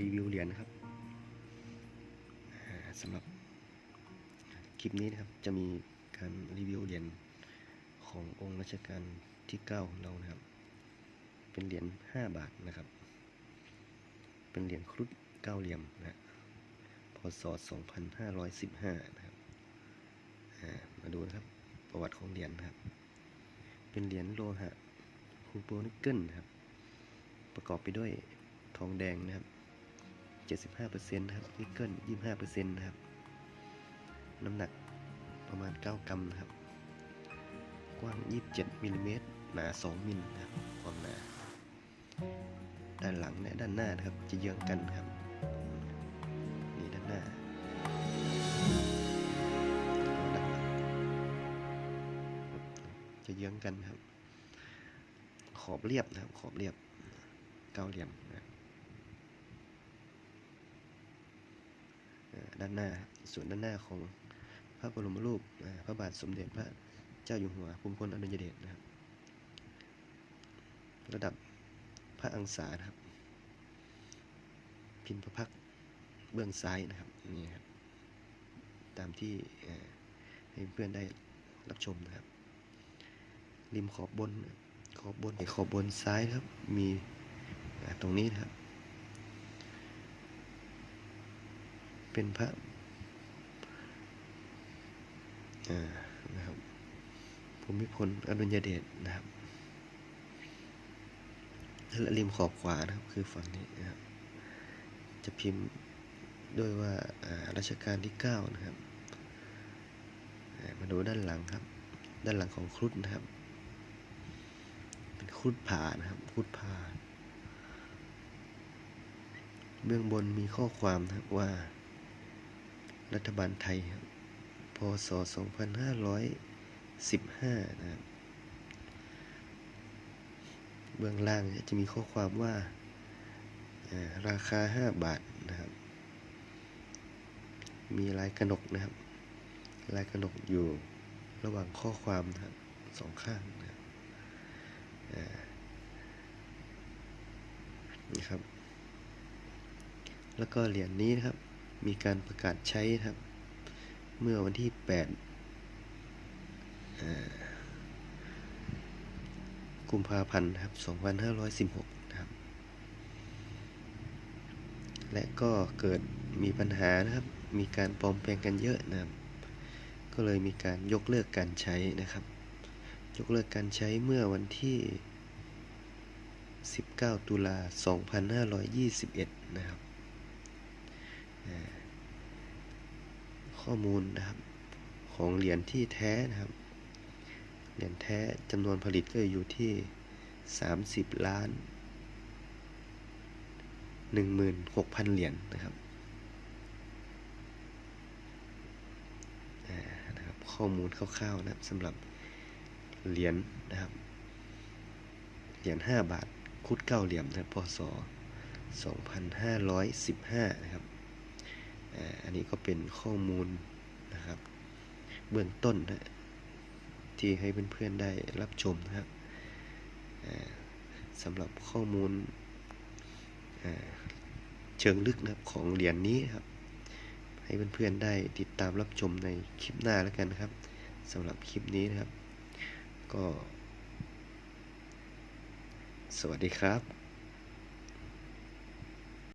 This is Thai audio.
รีวิวเหรียญนะครับสำหรับคลิปนี้นะครับจะมีการรีวิวเหรียญขององค์ราชการที่ 9 ของเรานะครับ เป็นเหรียญ5บาทนะครับ เป็นเหรียญครุฑเก้าเหลี่ยมนะพศ 2515 นะครับมาดูนะครับประวัติของเหรียญนะครับ เป็นเหรียญโลหะคูโปนิกเกิลครับ ประกอบไปด้วยทองแดงนะครับ 75%นะครับนิกเกิล25%นะครับ น้ำหนักประมาณ 9 กรัมนะครับ กว้าง 27มิลลิเมตรหนา 2 มิลนะครับ ความหนา ด้านหลังและด้านหน้านะครับ จะเยื้องกันครับ นี่ด้านหน้าจะเยื้องกันครับ ขอบเรียบนะครับ ขอบเรียบเก้าเหลี่ยมนะครับอ่า ด้านหน้าส่วนด้านหน้าของพระบรมรูปพระบาทสมเด็จพระเจ้าอยู่หัวภูมิพลอดุลยเดชนะครับ ระดับพระอังสานะครับ พิมพ์พระพักเบื้องซ้ายนะครับนี่ครับตามที่เอ่อให้เพื่อนได้รับชมนะครับ ริมขอบบนขอบบนขอบบนซ้ายครับมีตรงนี้นะครับ เป็นพระนะครับภูมิพลอดุลยเดชนะครับและริมขอบขวานะครับคือฝั่งนี้นะครับ จะพิมพ์ด้วยว่ารัชกาลที่9นะครับมาดูด้านหลังครับ ด้านหลังของครุฑนะครับ เป็นครุฑผ่านะครับครุฑผ่าเบื้องบนมีข้อความนะครับว่า รัฐบาลไทย พศ 2515 นะครับเบื้องล่างจะมีข้อความว่าราคา 5 บาทนะครับ มีลายกระหนกนะครับ ลายกระหนกอยู่ระหว่างข้อความนะครับสองข้างนะครับนี่ครับ แล้วก็เหรียญนี้นะครับ มีการประกาศใช้ครับ เมื่อวันที่ 8 กุมภาพันธ์ครับ 2516 นะครับ และก็เกิดมีปัญหานะครับ มีการปลอมแปลงกันเยอะนะครับ ก็เลยมีการยกเลิกการใช้นะครับ ยกเลิกการใช้เมื่อวันที่ 19 ตุลา 2521 นะครับ ข้อมูลนะครับ ของเหรียญที่แท้นะครับ เหรียญแท้จำนวนผลิตก็อยู่ที่ 30 ล้าน 16,000 เหรียญนะครับนะครับ ข้อมูลคร่าวๆนะครับสำหรับเหรียญนะครับ เหรียญ5บาทคุดเก้าเหลี่ยมนะครับพศ2515 นะครับ อันนี้ก็เป็นข้อมูลนะครับ เบื้องต้นนะที่ให้เพื่อนๆได้รับชมนะครับสำหรับข้อมูลเชิงลึกนะครับของเหรียญนี้ครับ ให้เพื่อนๆได้ติดตามรับชมในคลิปหน้าแล้วกันนะครับสำหรับคลิปนี้นะครับ ก็ สวัสดีครับ